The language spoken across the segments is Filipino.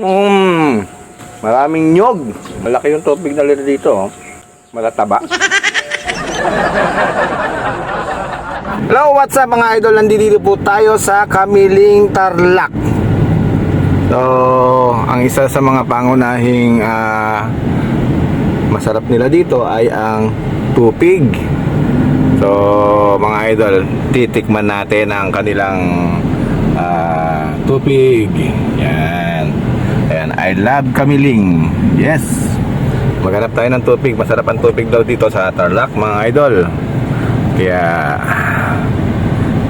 Mm, maraming nyog. Malaki yung tubig na lito dito. Oh. Malataba. Hello, what's up mga idol? Nandito po tayo sa Kamiling Tarlac. So, ang isa sa mga pangunahing ah, masarap nila dito ay ang tupig. So, mga idol, titikman natin ang kanilang ah, tupig. Love Kamiling. Yes. Maghanap tayo ng tupig. Masarap ang tupig daw dito sa Tarlac, mga idol. Kaya,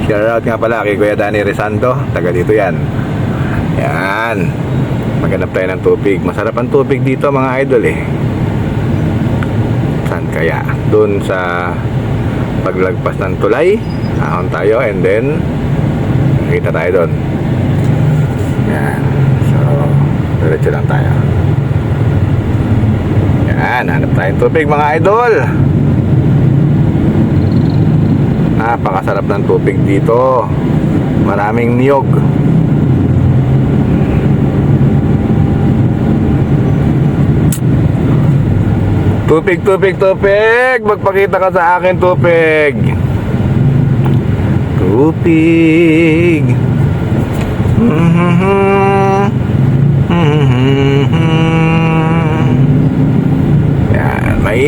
shout out nga pala kay Kuya Danny Rizando. Taga dito yan. Yan. Maghanap tayo ng tubig. Masarap ang tubig dito mga idol eh. Saan kaya? Doon sa paglagpas ng tulay. Ahon tayo and then nakita tayo doon. Yan. So, diretso lang tayo. Yan. Hanap tayong tubig mga idol. Napakasarap ng tubig dito. Maraming niyog. Tupig, tupig, tupig! Magpakita ka sa akin, tupig! Tupig! Yan,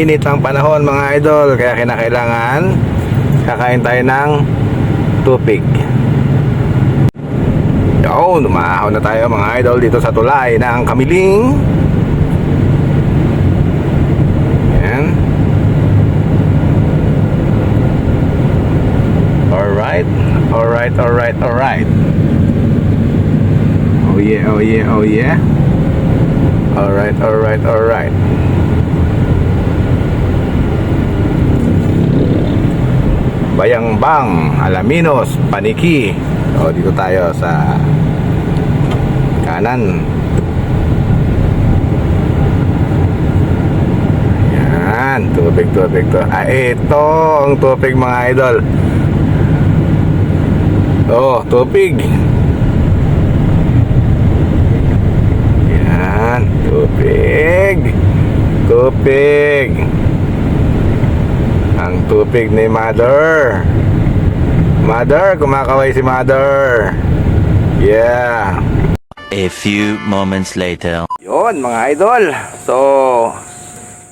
mainit ang panahon mga idol, kaya kinakailangan kakain tayo ng tupig. Yun, umahon na tayo mga idol dito sa tulay ng Kamiling. Yan. Alright, alright, alright, alright. Oh yeah, oh yeah, oh yeah. Alright, alright, alright. Bayangbang, Alaminos, Paniki. O, dito tayo sa kanan. Yan, tubig, tubig, to. Ah, ito ang tubig mga idol. Oh, tubig. Yan, tubig. Tubig. Tubig ni Mother. Mother, kumakaway si Mother. Yeah. A few moments later. Yon mga idol. So,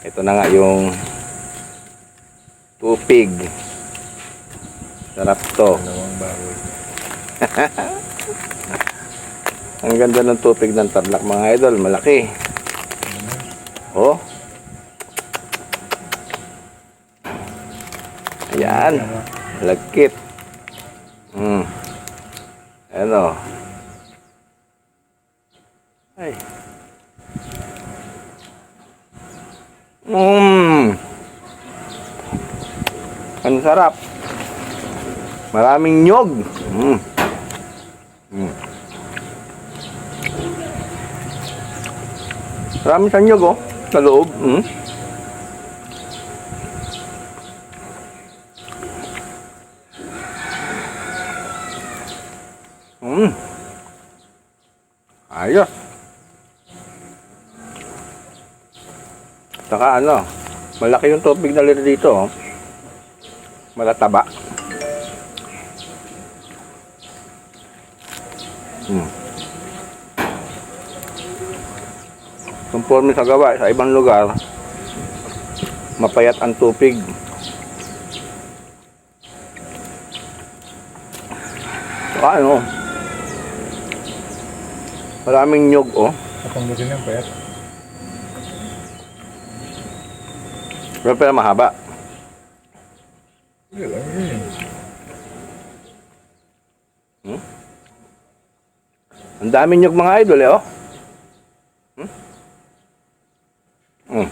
ito na nga yung tupig. Sarap to. Ang ganda ng tupig ng tarlac mga idol. Malaki. Oh. Ayan. Lagkit. Hmm. Ano. Ay. Mmm. Ang sarap. Maraming nyog. Mm. Mm. Marami siyang nyog oh. Sa loob. Mm. Mm. Ayos. Saka ano, malaki yung tubig na lito dito. Oh. Malataba. Hmm. Conforme sa gawa, sa ibang lugar, mapayat ang tubig. Saka ano, maraming nyog oh. Kapanggutin yung payat. Pero pero mahaba. Hindi lang yun. Ang dami nyog mga idol eh, oh. Hmm? Hmm.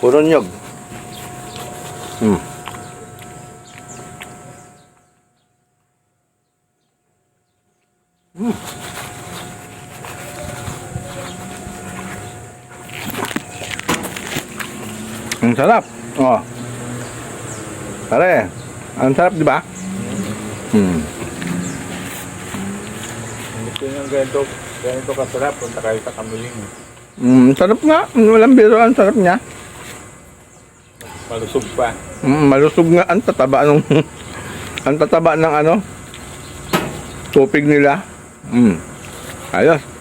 Puro nyog. Hmm. Hmm. Ang sarap. Oh. Pare, ang sarap, di ba? Hmm. Hindi yung ganito, ganito kasarap, punta kayo sa kamiling. Mm, sarap nga. Walang biro. Ang sarap niya. Malusog pa. Mm, malusog nga. Ang tataba ng... ang tataba ng ano? Tupig nila. Mm. Ayos.